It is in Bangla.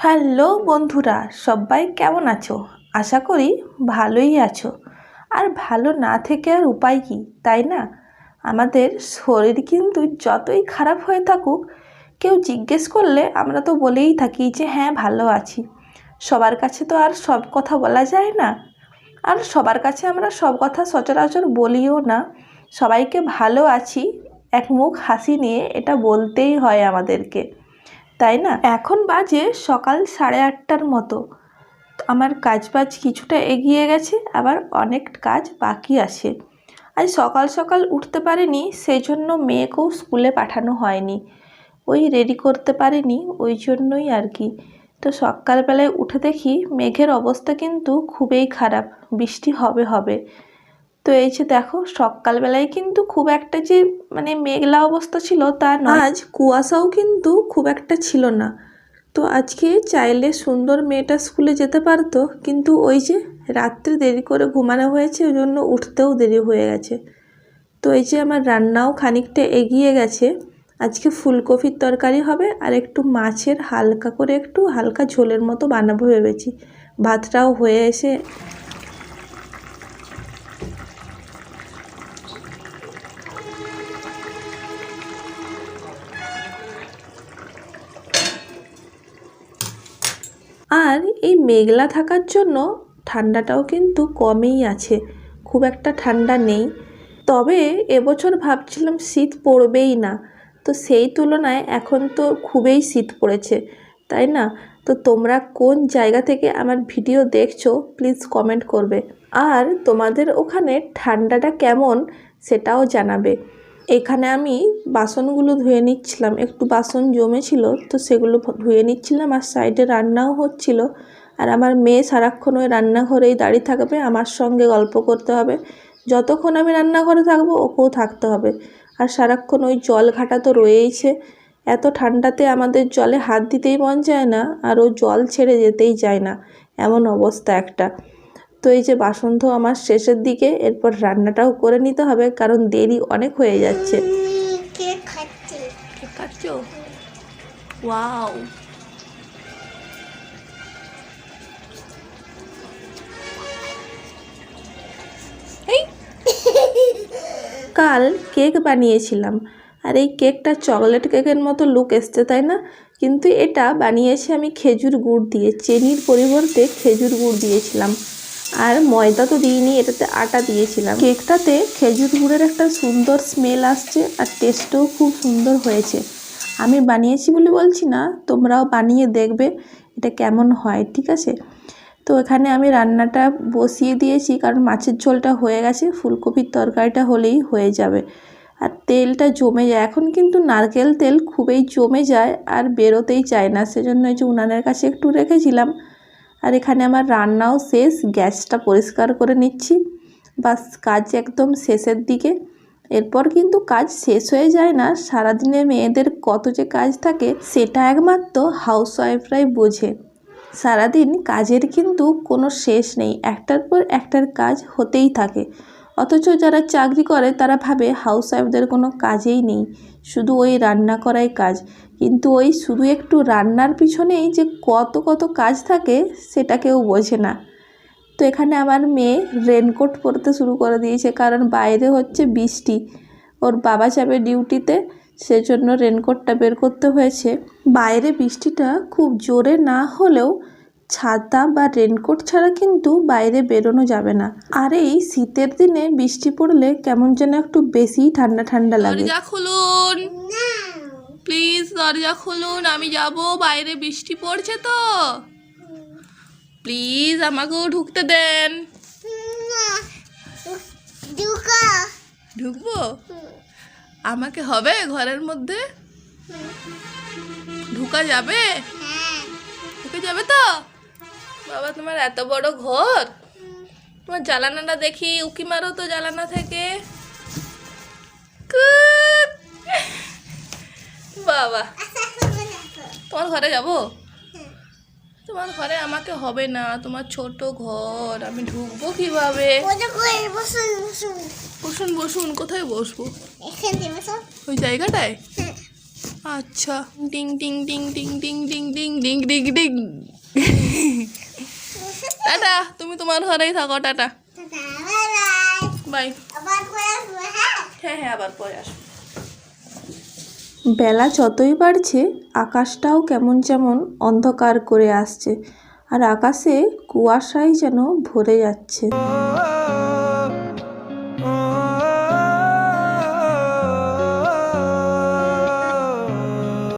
হ্যালো বন্ধুরা, সবাই কেমন আছো? আশা করি ভালোই আছো। আর ভালো না থেকে আর উপায় কী, তাই না? আমাদের শরীর কিন্তু যতই খারাপ হয়ে থাকুক, কেউ জিজ্ঞেস করলে আমরা তো বলেই থাকি যে হ্যাঁ ভালো আছি। সবার কাছে তো আর সব কথা বলা যায় না। আর সবার কাছে আমরা সব কথা সচরাচর বলিও না। সবাইকে ভালো আছি, এক মুখ হাসি নিয়ে এটা বলতেই হয় আমাদেরকে। তাই না? এখন বাজে সকাল সাড়ে আটটার মতো। আমার কাজ বাজ কিছুটা এগিয়ে গেছে, আবার অনেক কাজ বাকি আছে। আজ সকাল সকাল উঠতে পারিনি সেই জন্য মেয়েকেও স্কুলে পাঠানো হয়নি। ওই রেডি করতে পারিনি, ওই জন্যই আর কি। তো সকালবেলায় উঠে দেখি, মেঘের অবস্থা কিন্তু খুবই খারাপ। বৃষ্টি হবে হবে। তো এই যে দেখো, সকালবেলায় কিন্তু খুব একটা যে মানে মেঘলা অবস্থা ছিল তা আজ কুয়াশাও কিন্তু খুব একটা ছিল না। তো আজকে চাইলে সুন্দর মেয়েটা স্কুলে যেতে পারতো, কিন্তু ওই যে রাত্রে দেরি করে ঘুমানো হয়েছে, ওই জন্য উঠতেও দেরি হয়ে গেছে। তো এই যে আমার রান্নাও খানিকটা এগিয়ে গেছে। আজকে ফুলকপির তরকারি হবে, আর একটু মাছের হালকা করে একটু হালকা ঝোলের মতো বানাবো ভেবেছি। ভাতটাও হয়ে এসে এই মেঘলা থাকার জন্য ঠান্ডাটাও কিন্তু কমেই আছে। খুব একটা ঠান্ডা নেই। তবে এবছর ভাবছিলাম শীত পড়বেই না। তো সেই তুলনায় এখন তো খুবই শীত পড়েছে, তাই না? তো তোমরা কোন জায়গা থেকে আমার ভিডিও দেখছ, প্লিজ কমেন্ট করবে। আর তোমাদের ওখানে ঠান্ডাটা কেমন সেটাও জানাবে। এখানে আমি বাসনগুলো ধুয়ে নিচ্ছিলাম। একটু বাসন জমেছিল, তো সেগুলো ধুয়ে নিচ্ছিলাম আর সাইডে রান্নাও হচ্ছিল। আর আমার মেয়ে সারাক্ষণ ওই রান্নাঘরেই দাঁড়িয়ে থাকবে, আমার সঙ্গে গল্প করতে হবে। যতক্ষণ আমি রান্নাঘরে থাকব, ওকেও থাকতে হবে। আর সারাক্ষণ ওই জল ঘাটা তো রয়েইছে। এত ঠান্ডাতে আমাদের জলে হাত দিতেই মন যায় না, আর ও জল ছেড়ে যেতেই চায় না। এমন অবস্থা একটা। তো এই যে বাসন তো আমার শেষের দিকে এরপর রান্নাটাও করে নিতে হবে কারণ দেরি অনেক হয়ে যাচ্ছে। ওয়াও। কাল কেক বানিয়েছিলাম আর এই কেকটা চকলেট কেকের মতো লুক এসছে তাই না? কিন্তু এটা বানিয়েছি আমি খেজুর গুড় দিয়ে চেনির পরিবর্তে খেজুর গুড় দিয়েছিলাম। আর ময়দা তো দিইনি, এটাতে আটা দিয়েছিলাম। কেকটাতে খেজুর গুড়ের একটা সুন্দর স্মেল আসছে আর টেস্টও খুব সুন্দর হয়েছে। আমি বানিয়েছি বলে বলছি না, তোমরাও বানিয়ে দেখবে এটা কেমন হয়, ঠিক আছে? তো এখানে আমি রান্নাটা বসিয়ে দিয়েছি, কারণ মাছের ঝোলটা হয়ে গেছে, ফুলকপির তরকারিটা হলেই হয়ে যাবে। আর তেলটা জমে যায়, এখন কিন্তু নারকেল তেল খুবই জমে যায় আর বেরোতেই চায় না, সেজন্য এই যে উনানের কাছে একটু রেখেছিলাম আর এখানে আমার রান্নাও শেষ, গ্যাসটা পরিষ্কার করে নিচ্ছি। বাস, কাজ একদম শেষের দিকে। এরপর কিন্তু কাজ শেষ হয়ে যায় না, সারাদিনে মেয়েদের কত যে কাজ থাকে, সেটা একমাত্র হাউসওয়াইফরাই বোঝে। সারাদিন কাজের কিন্তু কোনো শেষ নেই, একটার পর একটার কাজ হতেই থাকে। অথচ যারা চাকরি করে, তারা ভাবে হাউসওয়াইফদের কোনো কাজেই নেই। শুধু ওই রান্না করাই কাজ। কিন্তু ওই শুধু একটু রান্নার পিছনেই যে কত কত কাজ থাকে, সেটা কেউ বোঝে না। তো এখানে আমার মেয়ে রেনকোট পরতে শুরু করে দিয়েছে, কারণ বাইরে হচ্ছে বৃষ্টি। ওর বাবা যাবে ডিউটিতে সেজন্য রেনকোটটা বের করতে হয়েছে। বাইরে বৃষ্টিটা খুব জোরে না হলেও ছাতা বা রেনকোট ছাড়া কিন্তু বাইরে বেরোনো যাবে না। আর এই শীতের দিনে বৃষ্টি পড়লে কেমন যেন একটু বেশি ঠান্ডা ঠান্ডা লাগে। দরজা খুলুন। প্লিজ দরজা খুলুন। আমি যাব বাইরে বৃষ্টি পড়ছে তো। প্লিজ আমাকেও ঢুকতে দেন। ঢুকবো? আমাকে হবে ঘরের মধ্যে? ঢুকা যাবে? হ্যাঁ। ঢুকে যাবে তো? বাবা তোমার এত বড় ঘর? তোমার জ্বালানাটা দেখি উকি মারো তো জ্বালানা থেকে। বাবা তোমার ঘরে যাব? তোমার ঘরে আমাকে হবে না তোমার ছোট ঘর আমি ঢুকবো কীভাবে? বসুন বসুন কোথায় বসবো? ওই জায়গাটায়? হ্যাঁ। আচ্ছা ding ding ding ding ding ding ding ding ding ding. Tata, তুমি তোমার ঘরেই থাকো, টাটা। হ্যাঁ হ্যাঁ বেলা যতই বাড়ছে, আকাশটাও কেমন যেমন অন্ধকার করে আসছে, আর আকাশে কুয়াশাই যেন ভরে যাচ্ছে।